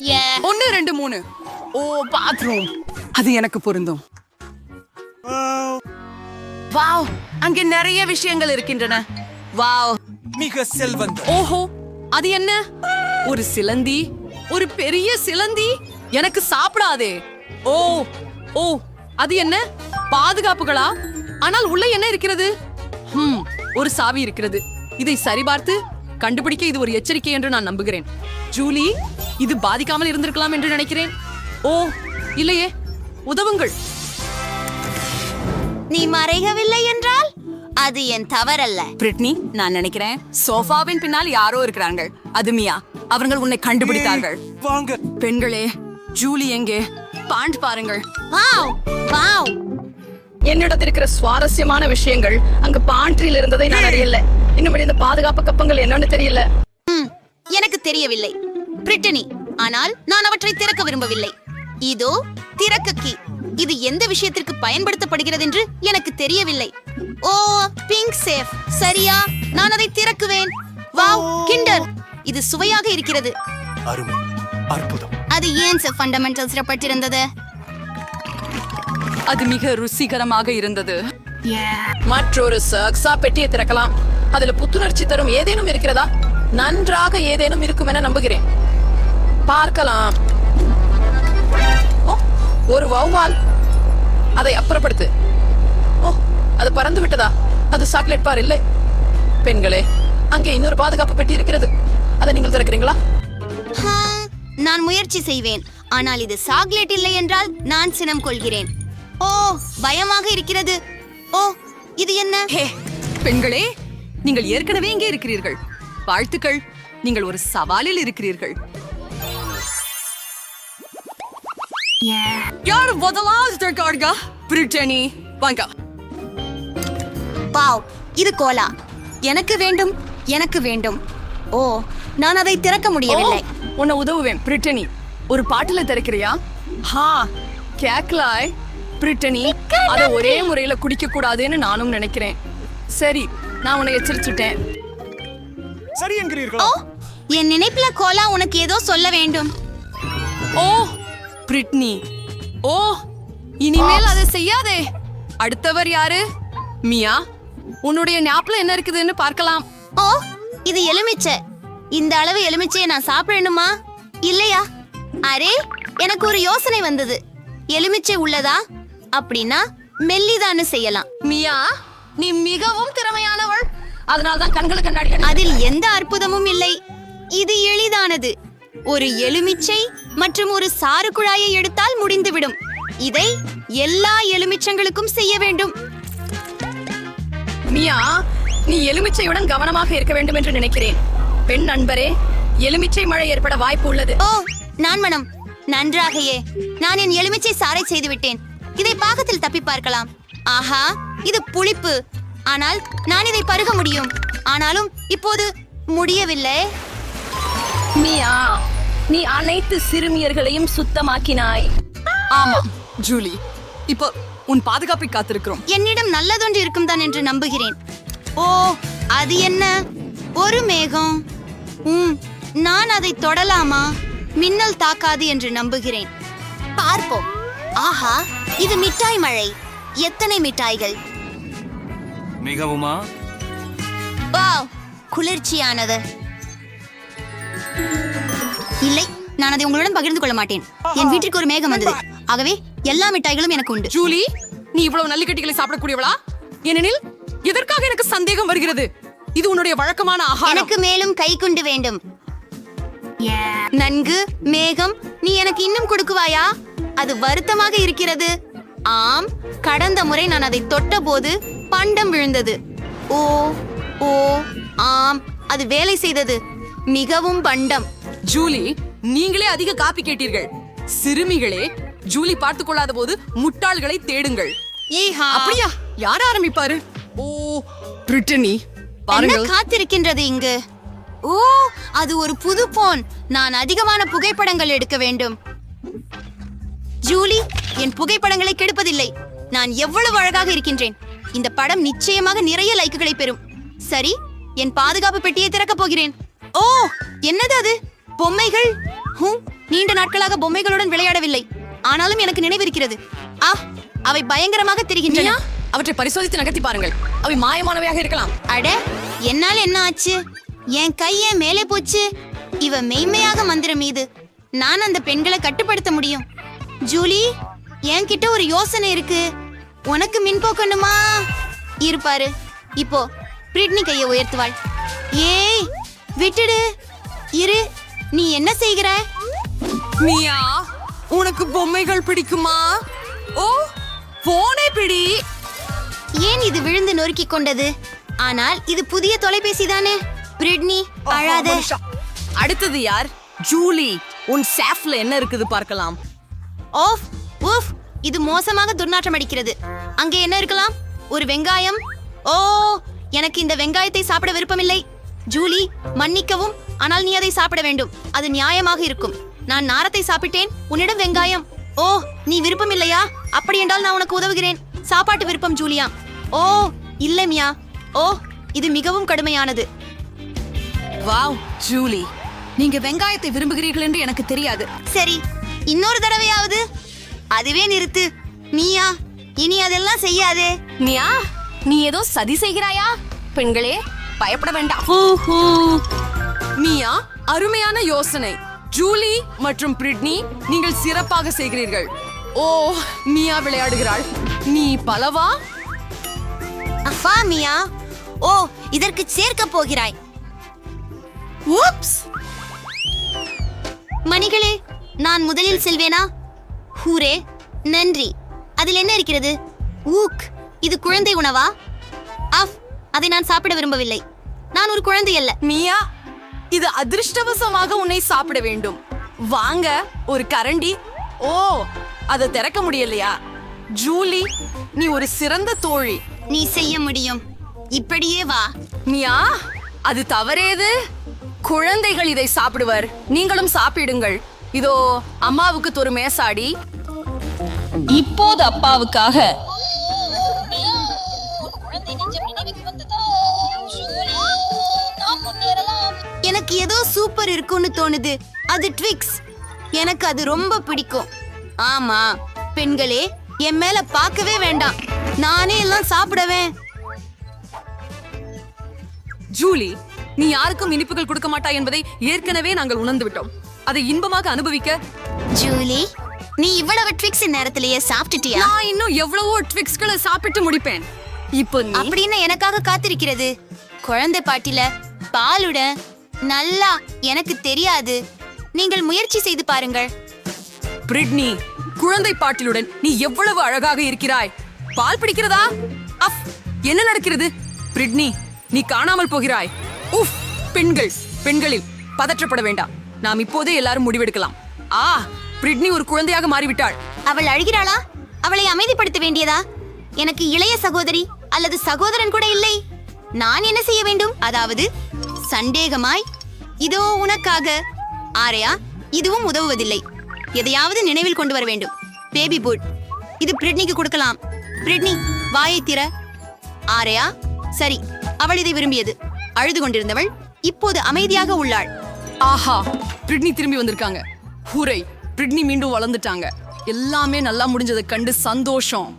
ஒன்னு ரெண்டு மூணு. ஓ பாத்ரூம் அது எனக்கு பொருந்தும். வாவ் அங்கே நிறைய விஷயங்கள் இருக்கின்றன. வாவ் மிக செல்வந்த ஓஹோ அது என்ன? ஒரு சிலந்தி. ஒரு பெரிய சிலந்தி. எனக்கு சாப்பிடாதே. ஓ ஓ அது என்ன? பாதுகாப்புகளா? ஆனால் உள்ள என்ன இருக்கிறது? ஹம் ஒரு சாவி இருக்கிறது. இதை சரிபார்த்து கண்டுபிடிக்க இது ஒரு எச்சரிக்கை என்று நான் நம்புகிறேன். ஜூலி இது பாதிக்காமல் இருந்திருக்கலாம் என்று நினைக்கிறேன். ஓ இல்லையே. உதவுங்கள். நீ மறைகவில்லை என்றால் அது என் தவறல்ல. பிரிட்னி நான் நினைக்கிறேன் சோஃபாவின் பின்னால் யாரோ இருக்கிறார்கள். அது மியா. அவர்கள் உன்னை கண்டுபிடித்தார்கள். வாங்க. பெண்களே ஜூலி எங்கே? பாண்ட் பாருங்கள். Wow wow. என்னிடத்தில் இருக்கிற சுவாரஸ்யமான விஷயங்கள் அங்க பாண்ட்ரியில் இருந்ததை நான் அறியல. இன்னும் இந்த பாதுகாப்பு கப்பங்கள் என்னன்னு தெரியல. ம், எனக்கு தெரியவில்லை. பிரிட்டனி. ஆனால் நான் அவற்றை திறக்க விரும்பவில்லை. இதோ திறக்க கீ. இது எந்த விஷயத்திற்கு பயன்படுத்தப்படுகிறது என்று எனக்கு தெரியவில்லை. ஓ பிங்க் சேஃப். சரியா? நான் அதை திறக்குவேன். வாவ் கிண்டர் இது சுவையாக இருக்கிறது. அருமை. அற்புதம். அது ஏன் சார் ஃபண்டமெண்டல்ஸ் பட்டிருந்தது? அது மிக ருசிகரமாக இருந்தது. மற்றொரு சக்ஸா பெட்டியை திறக்கலாம். அதுல புத்துணர்ச்சி தரும் ஏதேனும் இருக்கிறதா? நன்றாக ஏதேனும் இருக்கும் என நம்புகிறேன். பார்க்கலாம். ஓ, ஒரு வௌவால். அதை அப்புறப்படுத்து. ஓ அது பறந்து விட்டதா? அது சாக்லேட் பார் இல்லை. பெண்களே அங்கே இன்னொரு பாதுகாப்பு பெட்டி இருக்கிறது. அதை நீங்கள் திறக்கிறீங்களா? ஹா, நான் முயற்சி செய்வேன். ஆனால் இது சாக்லேட் இல்லை என்றால் நான் சினம் கொள்கிறேன். ஓ பயமாக இருக்கிறது. ஓ இது என்ன? ஹே பெண்களே நீங்கள் ஏற்கனவே இங்கே இருக்கிறீர்கள். வாழ்த்துக்கள். நீங்கள் ஒரு சவாலில் இருக்கிறீர்கள். யார் முதலாவது பிரிட்டனி வாங்க வாவ் இது கோலா. எனக்கு வேண்டும் எனக்கு வேண்டும். ஓ நான் அதை திறக்க முடியவில்லை. உன்னை உதவுவேன் பிரிட்டனி ஒரு பாட்டுல திறக்கிறியா? ஹா கேக்லாய் பிரிட்டனி அத ஒரே முறையில குடிக்க கூடாதுன்னு நானும் நினைக்கிறேன். சரி நான் உன்னை எச்சரிச்சுட்டேன். சரி என்கிறீர்களா? என் நினைப்புல கோலா உனக்கு ஏதோ சொல்ல வேண்டும். ஓ பிரிட்னி. ஓ இனிமேல் அதை செய்யாதே. அடுத்தவர் யாரு? மியா உன்னுடைய ஞாபகம் என்ன இருக்குதுன்னு பார்க்கலாம். ஓ இது எலுமிச்சை. இந்த அளவு எலுமிச்சையை நான் சாப்பிடணுமா? இல்லையா? அரே எனக்கு ஒரு யோசனை வந்தது. எலுமிச்சை உள்ளதா? அப்படின்னா மெல்லிதான்னு செய்யலாம். மியா நீ மிகவும் திறமையானவள். அதனால்தான் கண்களை கண்ணாடி அதில் எந்த அற்புதமும் இல்லை. இது எளிதானது. ஒரு எலுமிச்சை மற்றும் ஒரு சாறு குழாயை எடுத்தால் முடிந்துவிடும். இதை எல்லா எலுமிச்சங்களுக்கும் செய்ய வேண்டும். மியா நீ எலுமிச்சையுடன் கவனமாக இருக்க வேண்டும் என்று நினைக்கிறேன். பெண் நண்பரே எலுமிச்சை மழை ஏற்பட வாய்ப்பு உள்ளது. ஓ நான் மனம். நன்றாகையே நான் என் எலுமிச்சை சாறை செய்து விட்டேன் இதை பாகத்தில் தப்பி பார்க்கலாம். ஆஹா இது புளிப்பு. ஆனால் நான் இதை பருக முடியும். ஆனாலும் இப்போது முடியவில்லை. மியா நீ அனைத்து சிறுமியர்களையும் சுத்தமாக்கினாய். ஆமா ஜூலி. இப்போ உன் பாதுகாப்பை காத்திருக்கிறோம். என்னிடம் நல்லதொன்று இருக்கும் தான் என்று நம்புகிறேன். ஓ அது என்ன? ஒரு மேகம். ம் நான் அதை தொடலாமா? மின்னல் தாக்காது என்று நம்புகிறேன். பார்ப்போம். ஆஹா இது மிட்டாய் மழை. எத்தனை மிட்டாய்கள்? மிகவுமா? வாவ் குளிர்ச்சியானது. இல்லை நான் அதை உங்களுடன் பகிர்ந்து கொள்ள மாட்டேன். என் வீட்டிற்கு ஒரு மேகம் வந்தது. ஆகவே எல்லா மிட்டாய்களும் எனக்கு உண்டு. ஜூலி நீ இவ்வளவு நல்லிக்கட்டிகளை சாப்பிடக்கூடியவளா? ஏனெனில் எதற்காக எனக்கு சந்தேகம் வருகிறது? இது உன்னுடைய வழக்கமான ஆகாரம். எனக்கு மேலும் கை கொண்டு வேண்டும். நன்கு மேகம் நீ எனக்கு இன்னும் கொடுக்குவாயா? அது வருத்தமாக இருக்கிறது. ஆம் கடந்த முறை நான் அதை தொட்டபோது பண்டம் விழுந்தது. ஓ ஓ ஆம் அது வேலை செய்தது. மிகவும் பண்டம். ஜூலி நீங்களே அதிக காப்பி கேட்டீர்கள். சிறுமிகளே ஜூலி பார்த்துக் கொள்ளாத போது முட்டாள்களை தேடுங்கள். ஈஹா. அப்படியா? யார் ஆரம்பிப்பாரு? ஓ பிரிட்டனி என்ன பாருங்கள் காத்திருக்கின்றது இங்கு? ஓ அது ஒரு புது போன் நான் அதிகமான புகைப்படங்கள் எடுக்க வேண்டும். ஜூலி என் புகைப்படங்களை கெடுப்பதில்லை. நான் எவ்வளவு அழகாக இருக்கின்றேன். இந்த படம் நிச்சயமாக நிறைய லைக்குகளை பெறும். சரி என் பாதுகாப்பு பெட்டியை திறக்கப் போகிறேன். ஓ என்னது அது? பொம்மைகள்? நீண்ட நாட்களாக பொம்மைகளுடன் விளையாடவில்லை. ஆனாலும் எனக்கு நினைவிருக்கிறது. ஆ அவை பயங்கரமாக தெரிகின்றன. அவற்றை பரிசோதித்து நகர்த்தி பாருங்கள். அவை மாயமானவையாக இருக்கலாம். அட என்னால் என்ன ஆச்சு? என் கைய மேலே போச்சு? இவ மெய்மையாக மந்திரம் மீது. நான் அந்த பெண்களை கட்டுப்படுத்த முடியும். ஜூலி என்கிட்ட ஒரு யோசனை இருக்கு. உனக்கு மின் போக்கணுமா இருப்பாரு இப்போ பிரிட்னி கையை உயர்த்துவாள். ஏய் விட்டுடு. இரு. நீ என்ன செய்கிற? மியா உனக்கு பொம்மைகள் பிடிக்குமா? ஓ போனே பிடி. ஏன் இது விழுந்து நொறுக்கிக் கொண்டது? ஆனால் இது புதிய தொலைபேசி தானே? பிரிட்னி அழாத. அடுத்தது யார்? ஜூலி உன் சாஃப்ல என்ன இருக்குது பார்க்கலாம். ஓஃப் ஊஃப் இது மோசமாக துர்நாற்றம் அடிக்கிறது. அங்கே என்ன இருக்கலாம்? ஒரு வெங்காயம். ஓ எனக்கு இந்த வெங்காயத்தை சாப்பிட விருப்பமில்லை. ஜூலி மன்னிக்கவும். ஆனால் நீ அதை சாப்பிட வேண்டும். அது நியாயமாக இருக்கும். நான் நாரத்தை சாப்பிட்டேன். உன்னிடம் வெங்காயம். ஓ நீ விருப்பமில்லையா அப்படி என்றால் நான் உனக்கு உதவுகிறேன். சாப்பாட்டு விருப்பம் ஜூலியா. ஓ இல்லை மியா. ஓ இது மிகவும் கடுமையானது. Wow Julie. நீங்க வெங்காயத்தை விரும்புகிறீர்கள் என்று எனக்கு தெரியாது. சரி இன்னொரு தடவையாவது. அதுவே நிறுத்து. நீயா இனி அதெல்லாம் செய்யாதே. மியா நீ ஏதோ சதி செய்கிறாயா? பெண்களே பயப்பட வேண்டாம். மியா அருமையான யோசனை. ஜூலி மற்றும் பிரிட்னி நீங்கள் சிறப்பாக செய்கிறீர்கள். ஓ மியா விளையாடுகிறாள். நீ பலவா? அப்பா மியா ஓ இதற்கு சேர்க்க போகிறாய். ஊப்ஸ்! மணிகளே நான் முதலில் செல்வேனா? ஹூரே நன்றி. அதில் என்ன இருக்கிறது? ஊக் இது குழந்தை உணவா? அஃப் அதை நான் சாப்பிட விரும்பவில்லை. நான் ஒரு குழந்தை அல்ல. மியா இது அதிர்ஷ்டவசமாக உன்னை சாப்பிட வேண்டும். வாங்க ஒரு கரண்டி. ஓ அதை திறக்க முடியலையா? ஜூலி நீ ஒரு சிறந்த தோழி. நீ செய்ய முடியும். இப்படியே வா. மியா அது தவறேது? குழந்தைகள் இதை சாப்பிடுவர். நீங்களும் சாப்பிடுங்கள். இதோ அம்மாவுக்கு ஒரு மேசாடி. இப்போது அப்பாவுக்காக எனக்கு ஏதோ சூப்பர் இருக்கும்னு தோணுது. அது ட்விக்ஸ் எனக்கு அது ரொம்ப பிடிக்கும். ஆமா பெண்களே என் மேல பார்க்கவே வேண்டாம். நானே எல்லாம் சாப்பிடவேன். ஜூலி நீ யாருக்கும் இனிப்புகள் கொடுக்க மாட்டாய் என்பதை ஏற்கனவே நாங்கள் உணர்ந்து விட்டோம். அதை இன்பமாக அனுபவிக்க ஜூலி நீ இவ்வளவு ட்விக்ஸ் நேரத்திலேயே சாப்பிட்டுட்டியா? நான் இன்னும் எவ்வளவோ ட்விக்ஸ்களை சாப்பிட்டு முடிப்பேன். இப்போ அப்படின்னு எனக்காக காத்திருக்கிறது. குழந்தை பாட்டில பாலுடன் நல்லா எனக்கு தெரியாது. நீங்கள் முயற்சி செய்து பாருங்கள். பிரிட்னி குழந்தை பாட்டிலுடன் நீ எவ்வளவு அழகாக இருக்கிறாய். பால் பிடிக்கிறதா? அஃப் என்ன நடக்கிறது? பிரிட்னி நீ காணாமல் போகிறாய். உஃப் பெண்கள் பெண்களில் பதற்றப்பட வேண்டாம். நாம் இப்போதே எல்லாரும் முடிவெடுக்கலாம். ஆ பிரிட்னி ஒரு குழந்தையாக மாறிவிட்டாள். அவள் அழுகிறாளா? அவளை அமைதிப்படுத்த வேண்டியதா? எனக்கு இளைய சகோதரி அல்லது சகோதரன் கூட இல்லை. நான் என்ன செய்ய வேண்டும்? அதாவது சந்தேகமாய் இதோ உனக்காக. ஆரையா இதுவும் உதவுவதில்லை. எதையாவது நினைவில் கொண்டு வர வேண்டும். பேபி புட் இது பிரிட்னிக்கு கொடுக்கலாம். பிரிட்னி வாயை திற. ஆரையா சரி அவள் இதை விரும்பியது. அழுது கொண்டிருந்தவள் இப்போது அமைதியாக உள்ளாள். ஆஹா பிரிட்னி திரும்பி வந்திருக்காங்க. ஹூரை பிரிட்னி மீண்டும் வளர்ந்துட்டாங்க. எல்லாமே நல்லா முடிஞ்சதை கண்டு சந்தோஷம்.